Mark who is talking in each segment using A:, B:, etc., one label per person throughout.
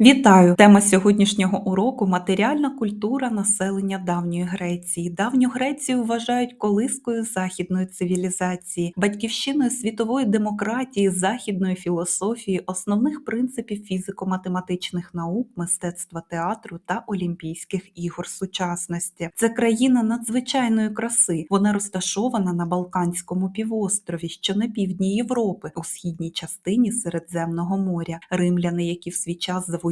A: Вітаю! Тема сьогоднішнього уроку матеріальна культура населення давньої Греції. Давню Грецію вважають колискою західної цивілізації, батьківщиною світової демократії, західної філософії, основних принципів фізико-математичних наук, мистецтва театру та Олімпійських ігор сучасності. Це країна надзвичайної краси. Вона розташована на Балканському півострові, що на півдні Європи, у східній частині Середземного моря. Римляни, які в свій час завоювали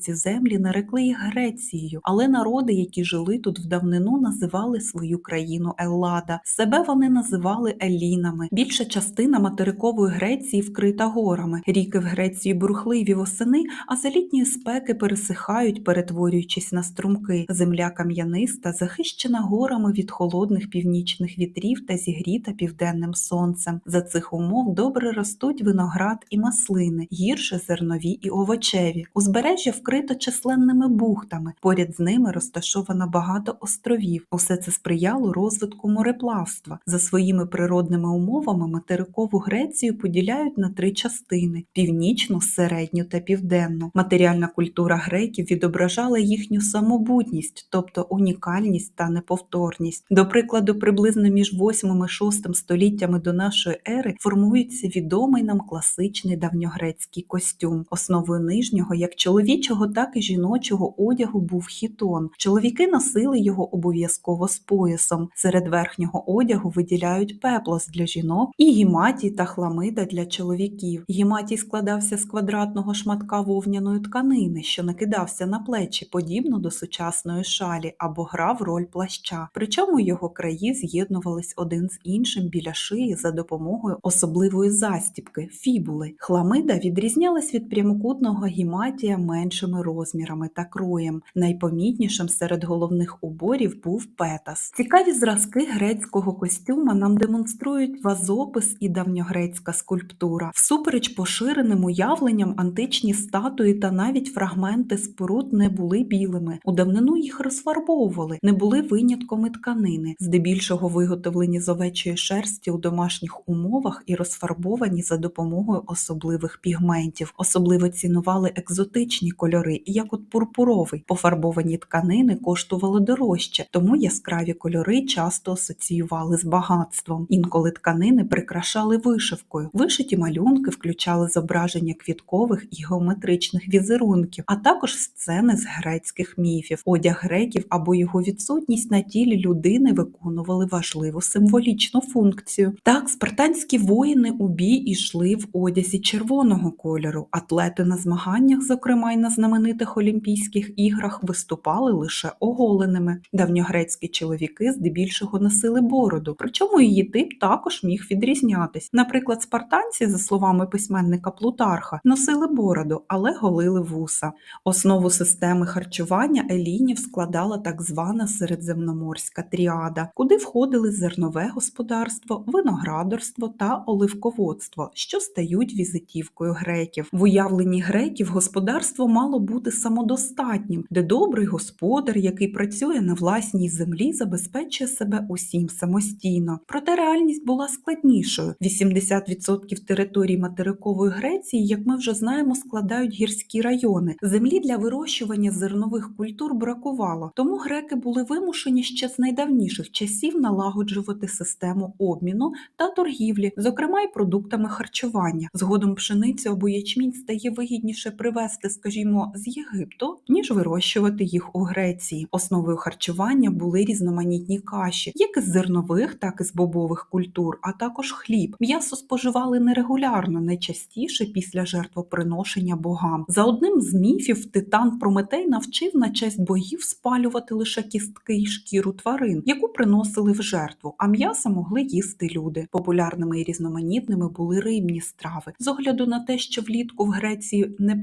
A: ці землі, нарекли їх Грецією, але народи, які жили тут в давнину, називали свою країну Еллада. Себе вони називали Елінами. Більша частина материкової Греції вкрита горами. Ріки в Греції бурхливі восени, а за літньої спеки пересихають, перетворюючись на струмки. Земля кам'яниста, захищена горами від холодних північних вітрів та зігріта південним сонцем. За цих умов добре ростуть виноград і маслини, гірше зернові і овочеві. Узбережжя вкрито численними бухтами, поряд з ними розташовано багато островів. Усе це сприяло розвитку мореплавства. За своїми природними умовами материкову Грецію поділяють на три частини: північну, середню та південну. Матеріальна культура греків відображала їхню самобутність, тобто унікальність та неповторність. До прикладу, приблизно між 8 і 6 століттями до нашої ери формується відомий нам класичний давньогрецький костюм. Основою нижнього, як чоловічого, так і жіночого одягу був хітон. Чоловіки носили його обов'язково з поясом. Серед верхнього одягу виділяють пеплос для жінок і гіматій та хламида для чоловіків. Гіматій складався з квадратного шматка вовняної тканини, що накидався на плечі, подібно до сучасної шалі, або грав роль плаща. Причому його краї з'єднувались один з іншим біля шиї за допомогою особливої застібки фібули. Хламида відрізнялась від прямокутного гіматія меншими розмірами та кроєм. Найпомітнішим серед головних уборів був петас. Цікаві зразки грецького костюма нам демонструють вазопис і давньогрецька скульптура. Всупереч поширеним уявленням античні статуї та навіть фрагменти споруд не були білими. У давнину їх розфарбовували, не були винятком і тканини, здебільшого виготовлені з овечої шерсті у домашніх умовах і розфарбовані за допомогою особливих пігментів. Особливо цінували екзотичні кольори, як от пурпуровий. Пофарбовані тканини коштували дорожче, тому яскраві кольори часто асоціювали з багатством. Інколи тканини прикрашали вишивкою. Вишиті малюнки включали зображення квіткових і геометричних візерунків, а також сцени з грецьких міфів. Одяг греків або його відсутність на тілі людини виконували важливу символічну функцію. Так, спартанські воїни у бій ішли в одязі червоного кольору. Атлети на змаганнях, зокрема й на знаменитих Олімпійських іграх, виступали лише оголеними. Давньогрецькі чоловіки здебільшого носили бороду, причому її тип також міг відрізнятись. Наприклад, спартанці, за словами письменника Плутарха, носили бороду, але голили вуса. Основу системи харчування елінів складала так звана середземноморська тріада, куди входили зернове господарство, виноградарство та оливководство, що стають візитівкою греків. В уявленні греків господарство мало бути самодостатнім, де добрий господар, який працює на власній землі, забезпечує себе усім самостійно. Проте реальність була складнішою. 80% території материкової Греції, як ми вже знаємо, складають гірські райони. Землі для вирощування зернових культур бракувало, тому греки були вимушені ще з найдавніших часів налагоджувати систему обміну та торгівлі, зокрема й продуктами харчування. Згодом пшеницю або ячмінь стає вигідніше привезти, скажімо, з Єгипту, ніж вирощувати їх у Греції. Основою харчування були різноманітні каші, як із зернових, так і з бобових культур, а також хліб. М'ясо споживали нерегулярно, найчастіше після жертвоприношення богам. За одним з міфів Титан Прометей навчив на честь богів спалювати лише кістки й шкіру тварин, яку приносили в жертву, а м'ясо могли їсти люди. Популярними і різноманітними були рибні страви. З огляду на те, що влітку в Греції не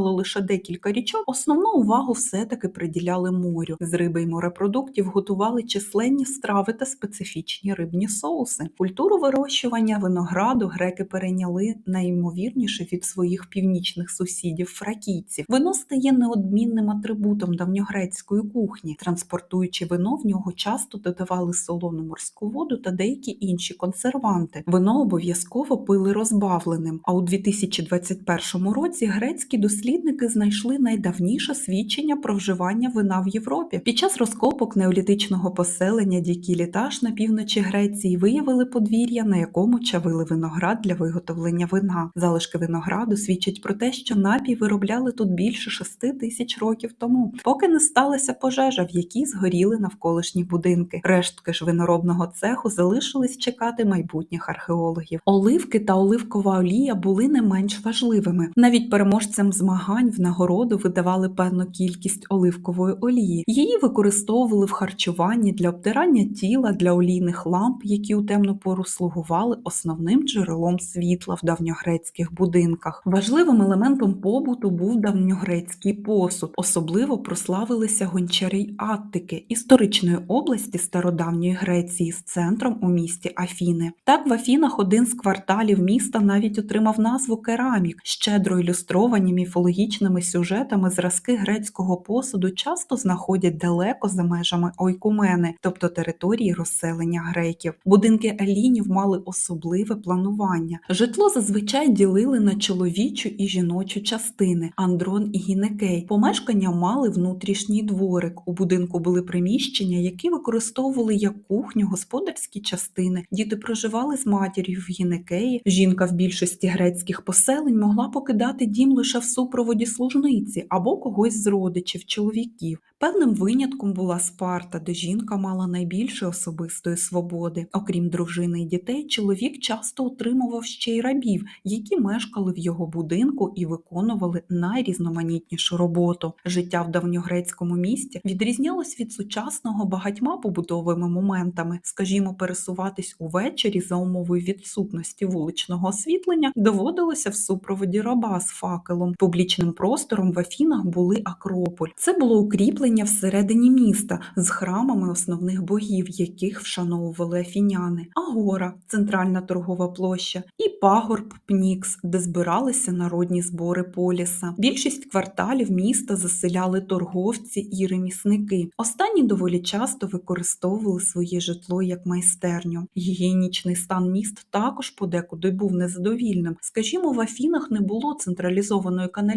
A: пересихало лише декілька річок, основну увагу все-таки приділяли морю. З риби й морепродуктів готували численні страви та специфічні рибні соуси. Культуру вирощування винограду греки перейняли найімовірніше від своїх північних сусідів фракійців. Вино стає неодмінним атрибутом давньогрецької кухні. Транспортуючи вино, в нього часто додавали солону морську воду та деякі інші консерванти. Вино обов'язково пили розбавленим. А у 2021 році грецькі дослідники дослідники знайшли найдавніше свідчення про вживання вина в Європі. Під час розкопок неолітичного поселення Дікіліташ на півночі Греції виявили подвір'я, на якому чавили виноград для виготовлення вина. Залишки винограду свідчать про те, що напій виробляли тут більше шести тисяч років тому, поки не сталася пожежа, в якій згоріли навколишні будинки. Рештки ж виноробного цеху залишились чекати майбутніх археологів. Оливки та оливкова олія були не менш важливими. Навіть переможцям змагань в нагороду видавали певну кількість оливкової олії. Її використовували в харчуванні для обтирання тіла, для олійних ламп, які у темну пору слугували основним джерелом світла в давньогрецьких будинках. Важливим елементом побуту був давньогрецький посуд. Особливо прославилися гончари й Аттики, історичної області стародавньої Греції з центром у місті Афіни. Так в Афінах один з кварталів міста навіть отримав назву Керамік, щедро ілюстровані міфологічними сюжетами зразки грецького посуду часто знаходять далеко за межами ойкумени, тобто території розселення греків. Будинки елінів мали особливе планування. Житло зазвичай ділили на чоловічу і жіночу частини андрон і гінекей. Помешкання мали внутрішній дворик. У будинку були приміщення, які використовували як кухню, господарські частини. Діти проживали з матір'ю в гінекеї. Жінка в більшості грецьких поселень могла покидати дім лише в супроводі служниці або когось з родичів, чоловіків. Певним винятком була Спарта, де жінка мала найбільше особистої свободи. Окрім дружини і дітей, чоловік часто отримував ще й рабів, які мешкали в його будинку і виконували найрізноманітнішу роботу. Життя в давньогрецькому місті відрізнялось від сучасного багатьма побутовими моментами. Скажімо, пересуватись увечері за умовою відсутності вуличного освітлення доводилося в супроводі раба з факелом. Публічним простором в Афінах були Акрополь. Це було укріплення всередині міста з храмами основних богів, яких вшановували афіняни. Агора, центральна торгова площа, і пагорб Пнікс, де збиралися народні збори поліса. Більшість кварталів міста заселяли торговці і ремісники. Останні доволі часто використовували своє житло як майстерню. Гігієнічний стан міст також подекуди був незадовільним. Скажімо, в Афінах не було централізованої каналізації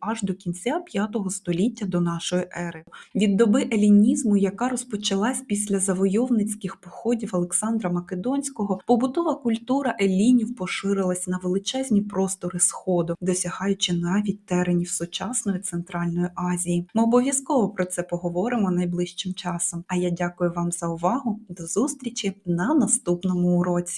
A: аж до кінця 5 століття до нашої ери. Від доби елінізму, яка розпочалась після завойовницьких походів Олександра Македонського, побутова культура елінів поширилась на величезні простори Сходу, досягаючи навіть теренів сучасної Центральної Азії. Ми обов'язково про це поговоримо найближчим часом. А я дякую вам за увагу. До зустрічі на наступному уроці.